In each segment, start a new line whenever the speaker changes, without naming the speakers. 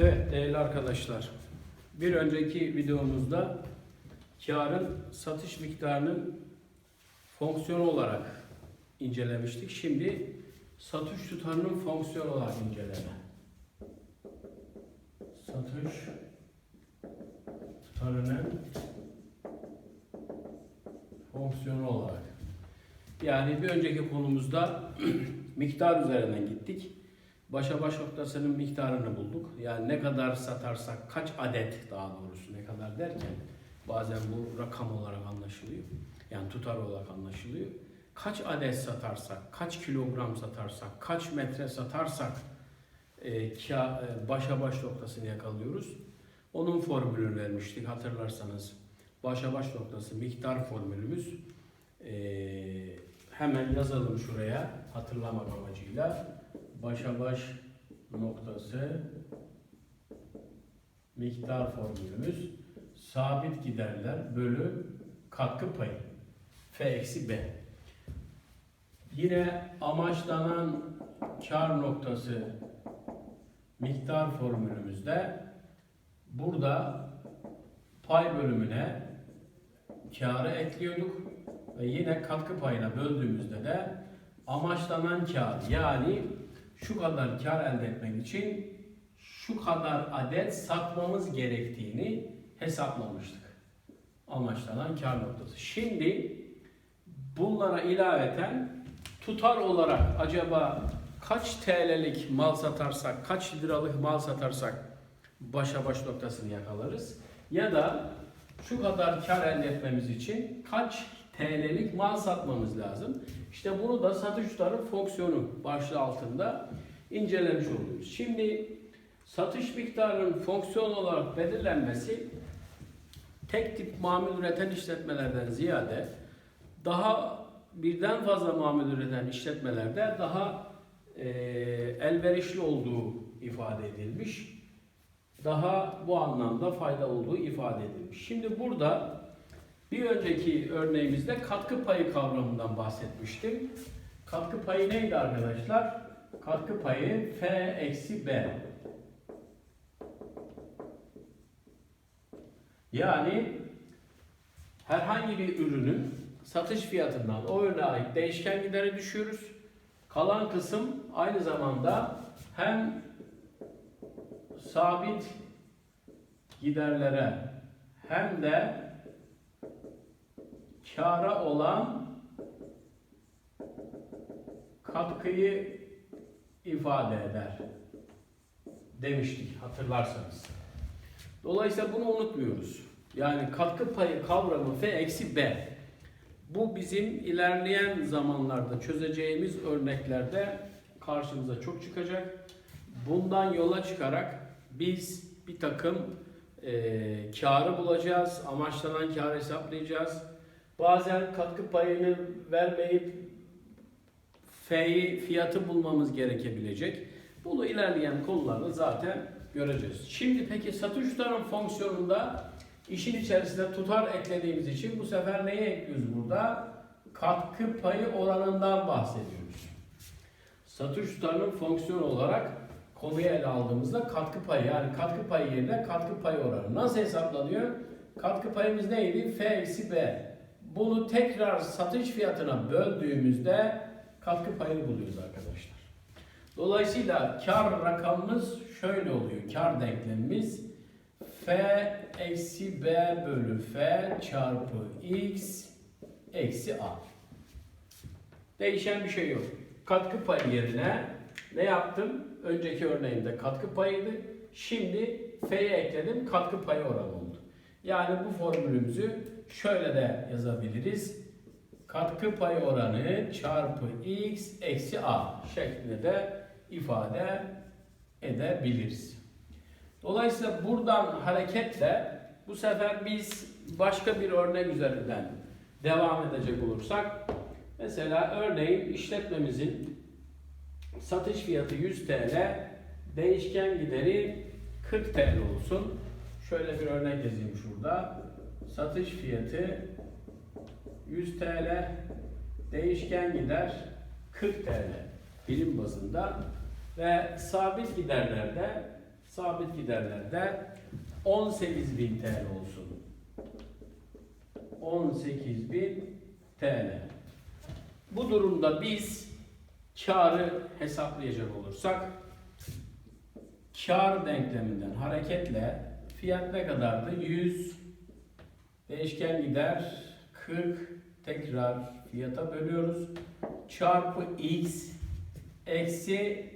Evet değerli arkadaşlar. Bir önceki videomuzda karın satış miktarının fonksiyonu olarak incelemiştik. Şimdi satış tutarının fonksiyon olarak inceleme. Satış tutarının fonksiyonu olarak. Yani bir önceki konumuzda miktar üzerinden gittik. Başa baş noktasının miktarını bulduk. Yani ne kadar satarsak, kaç adet daha doğrusu ne kadar derken bazen bu rakam olarak anlaşılıyor. Yani tutar olarak anlaşılıyor. Kaç adet satarsak, kaç kilogram satarsak, kaç metre satarsak e, kâ- e, başa baş noktasını yakalıyoruz. Onun formülünü vermiştik hatırlarsanız. Başa baş noktası miktar formülümüz. E, hemen yazalım şuraya hatırlamak amacıyla. Başa baş noktası miktar formülümüz. Sabit giderler bölü katkı payı. F eksi b. Yine amaçlanan kar noktası miktar formülümüzde burada pay bölümüne karı ekliyorduk ve yine katkı payına böldüğümüzde de amaçlanan kar yani şu kadar kar elde etmek için şu kadar adet satmamız gerektiğini hesaplamıştık. Amaçlanan kar noktası. Şimdi bunlara ilaveten tutar olarak acaba kaç TL'lik mal satarsak, kaç liralık mal satarsak başa baş noktasını yakalarız. Ya da şu kadar kar elde etmemiz için kaç TL'lik mal satmamız lazım. İşte bunu da satış tutarı fonksiyonu başlığı altında incelemiş oluyoruz. Şimdi satış miktarının fonksiyon olarak belirlenmesi tek tip mamul üreten işletmelerden ziyade daha birden fazla mamul üreten işletmelerde daha e, elverişli olduğu ifade edilmiş. Daha bu anlamda fayda olduğu ifade edilmiş. Şimdi burada bir önceki örneğimizde katkı payı kavramından bahsetmiştim. Katkı payı neydi arkadaşlar? Katkı payı F eksi B. Yani herhangi bir ürünün satış fiyatından o ürüne ait değişken gideri düşüyoruz. Kalan kısım aynı zamanda hem sabit giderlere hem de kâra olan katkıyı ifade eder demiştik hatırlarsanız. Dolayısıyla bunu unutmuyoruz. Yani katkı payı kavramı F eksi B. Bu bizim ilerleyen zamanlarda çözeceğimiz örneklerde karşımıza çok çıkacak. Bundan yola çıkarak biz bir takım e, karı bulacağız, amaçlanan karı hesaplayacağız. Bazen katkı payını vermeyip F'yi fiyatı bulmamız gerekebilecek. Bunu ilerleyen konularda zaten göreceğiz. Şimdi peki satış tutarın fonksiyonunda işin içerisine tutar eklediğimiz için bu sefer neyi ekliyoruz burada? Katkı payı oranından bahsediyoruz. Satış tutarının fonksiyonu olarak konuyu ele aldığımızda katkı payı yani katkı payı yerine katkı payı oranı. Nasıl hesaplanıyor? Katkı payımız neydi? F eksi B. Bunu tekrar satış fiyatına böldüğümüzde katkı payını buluyoruz arkadaşlar. Dolayısıyla kar rakamımız şöyle oluyor. Kar denklemimiz F eksi B bölü F çarpı X eksi A. Değişen bir şey yok. Katkı payı yerine ne yaptım? Önceki örneğimde katkı payıydı. Şimdi F'ye ekledim. Katkı payı oranı oldu. Yani bu formülümüzü şöyle de yazabiliriz. Katkı payı oranı çarpı x eksi a şeklinde de ifade edebiliriz. Dolayısıyla buradan hareketle bu sefer biz başka bir örnek üzerinden devam edecek olursak mesela örneğin işletmemizin satış fiyatı 100 TL değişken gideri 40 TL olsun. Şöyle bir örnek yazayım şurada. Satış fiyatı 100 TL değişken gider 40 TL birim bazında ve sabit giderlerde sabit giderlerde 18.000 TL olsun. 18.000 TL. Bu durumda biz karı hesaplayacak olursak kar denkleminden hareketle fiyat ne kadardı? 100 değişken gider 40 tekrar fiyata bölüyoruz. Çarpı x eksi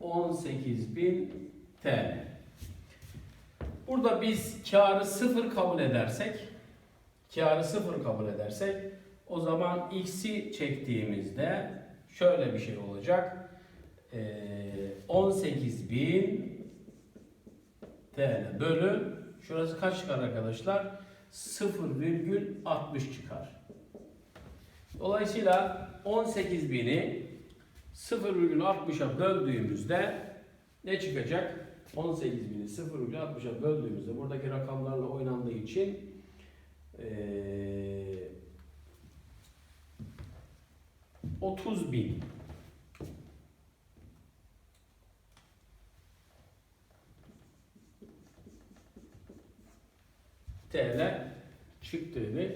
18.000 TL. Burada biz karı sıfır kabul edersek karı sıfır kabul edersek o zaman x'i çektiğimizde şöyle bir şey olacak. Ee, 18.000 TL bölü şurası kaç çıkar arkadaşlar? 0,60 çıkar. Dolayısıyla 18.000'i 0,60'a böldüğümüzde ne çıkacak? 18.000'i 0,60'a böldüğümüzde buradaki rakamlarla oynandığı için eee 30.000 TL çıktığını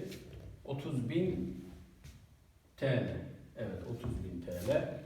30.000 TL. Evet 30.000 TL